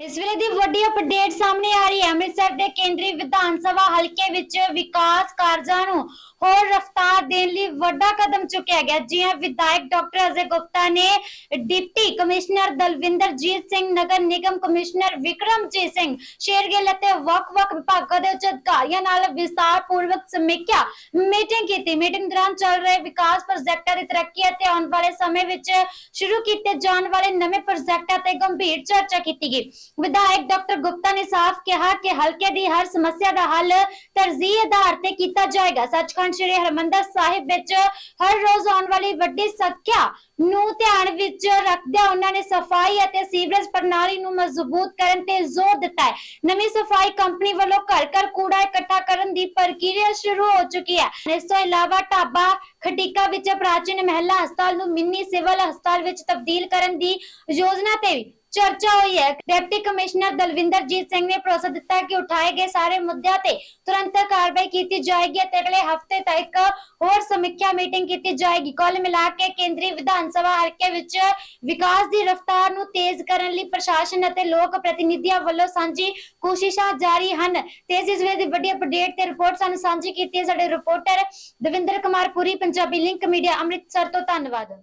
ਇਸ ਵੇਲੇ ਦੀ ਵੱਡੀ ਅਪਡੇਟ ਸਾਹਮਣੇ ਆ ਰਹੀ ਹੈ। ਅੰਮ੍ਰਿਤਸਰ ਦੇ ਕੇਂਦਰੀ ਵਿਧਾਨ ਸਭਾ ਹਲਕੇ ਵਿੱਚ ਵਿਕਾਸ ਕਾਰਜਾਂ ਨੂੰ ਹੋਰ ਰਫ਼ਤਾਰ ਦੇਣ ਲਈ ਵੱਡਾ ਕਦਮ ਚੁੱਕਿਆ ਗਿਆ। ਜੀ ਵਿਧਾਇਕ ਡਾਕਟਰ ਅਜੇ ਗੁਪਤਾ ਨੇ ਡਿਪਟੀ ਕਮਿਸ਼ਨਰ ਦਲਵਿੰਦਰਜੀਤ ਸਿੰਘ, ਨਗਰ ਨਿਗਮ ਕਮਿਸ਼ਨਰ ਵਿਕਰਮਜੀਤ ਸਿੰਘ, ਸ਼ੇਰਗਿੱਲ ਅਤੇ ਵੱਖ-ਵੱਖ ਵਿਭਾਗਾਂ ਦੇ ਉੱਚ ਅਧਿਕਾਰੀਆਂ ਨਾਲ ਵਿਸਤਾਰਪੂਰਵਕ ਸਮੀਖਿਆ ਮੀਟਿੰਗ ਕੀਤੀ। ਮੀਟਿੰਗ ਦੌਰਾਨ ਚੱਲ ਰਹੇ ਵਿਕਾਸ ਪ੍ਰੋਜੈਕਟਾਂ ਦੀ ਤਰੱਕੀ ਅਤੇ ਆਉਣ ਵਾਲੇ ਸਮੇਂ ਵਿੱਚ ਸ਼ੁਰੂ ਕੀਤੇ ਜਾਣ ਵਾਲੇ ਨਵੇਂ ਪ੍ਰੋਜੈਕਟਾਂ ਤੇ ਗੰਭੀਰ ਚਰਚਾ ਕੀਤੀ ਗਈ। ਵਿਧਾਇਕ ਡਾਕਟਰ ਗੁਪਤਾ ਨੇ ਸਾਫ਼ ਕਿਹਾ ਕਿ ਹਲਕੇ ਦੀ ਹਰ ਸਮੱਸਿਆ ਦਾ ਹੱਲ ਤਰਜੀਹ ਆਧਾਰ ਤੇ ਕੀਤਾ ਜਾਏਗਾ। ਸੱਚਖੰਡ ਸ੍ਰੀ ਹਰਮੰਦਰ ਸਾਹਿਬ ਵਿੱਚ ਹਰ ਰੋਜ਼ ਆਉਣ ਵਾਲੀ ਵੱਡੀ ਸੰਖਿਆ ਨੂੰ ਧਿਆਨ ਵਿੱਚ ਰੱਖਦਿਆਂ ਉਹਨਾਂ ਨੇ ਸਫ਼ਾਈ ਅਤੇ ਸੀਵਰੇਜ ਪ੍ਰਣਾਲੀ ਨੂੰ ਮਜ਼ਬੂਤ ਕਰਨ ਤੇ ਜ਼ੋਰ ਦਿੱਤਾ ਹੈ। ਨਵੀਂ ਸਫ਼ਾਈ ਕੰਪਨੀ ਵੱਲੋਂ ਘਰ ਘਰ ਕੂੜਾ ਇਕੱਠਾ ਕਰਨ ਦੀ ਪ੍ਰਕਿਰਿਆ ਸ਼ੁਰੂ ਹੋ ਚੁੱਕੀ ਹੈ। ਇਸ ਤੋਂ ਇਲਾਵਾ ਢਾਬਾ ਖਟੀਕਾ ਵਿੱਚ ਪ੍ਰਾਚੀਨ ਮਹਿਲਾ ਹਸਪਤਾਲ ਨੂੰ ਮਿੰਨੀ ਸਿਵਲ ਹਸਪਤਾਲ ਵਿੱਚ ਤਬਦੀਲ ਕਰਨ ਦੀ ਯੋਜਨਾ ਤੇ ਵੀ ਚਰਚਾ ਹੋਈ ਹੈ। ਡਿਪਟੀ ਕਮਿਸ਼ਨਰ ਦਲਵਿੰਦਰਜੀਤ ਸਿੰਘ ਨੇ ਭਰੋਸਾ ਦਿੱਤਾ ਕਿ ਉਠਾਏ ਗਏ ਸਾਰੇ ਮੁੱਦਿਆਂ ਤੇ ਤੁਰੰਤ ਕਾਰਵਾਈ ਕੀਤੀ ਜਾਏਗੀ ਅਤੇ ਅਗਲੇ ਹਫ਼ਤੇ ਤੱਕ ਹੋਰ ਸਮੀਖਿਆ ਮੀਟਿੰਗ ਕੀਤੀ ਜਾਏਗੀ। ਕੁੱਲ ਮਿਲਾ ਕੇ ਕੇਂਦਰੀ ਵਿਧਾਨ ਸਭਾ ਹਲਕੇ ਵਿੱਚ ਵਿਕਾਸ ਦੀ ਰਫ਼ਤਾਰ ਨੂੰ ਤੇਜ਼ ਕਰਨ ਲਈ ਪ੍ਰਸ਼ਾਸਨ ਅਤੇ ਲੋਕ ਪ੍ਰਤੀਨਿਧੀਆਂ ਵੱਲੋਂ ਸਾਂਝੀ ਕੋਸ਼ਿਸ਼ਾਂ ਜਾਰੀ ਹਨ। ਤੇ ਇਸ ਵੇਲੇ ਦੀ ਵੱਡੀ ਅਪਡੇਟ ਤੇ ਰਿਪੋਰਟ ਸਾਨੂੰ ਸਾਂਝੀ ਕੀਤੀ ਹੈ। ਸਾਡੇ reporter Davinder Kumar Puri, Punjabi link media, Amritsar ਤੋਂ। ਧੰਨਵਾਦ।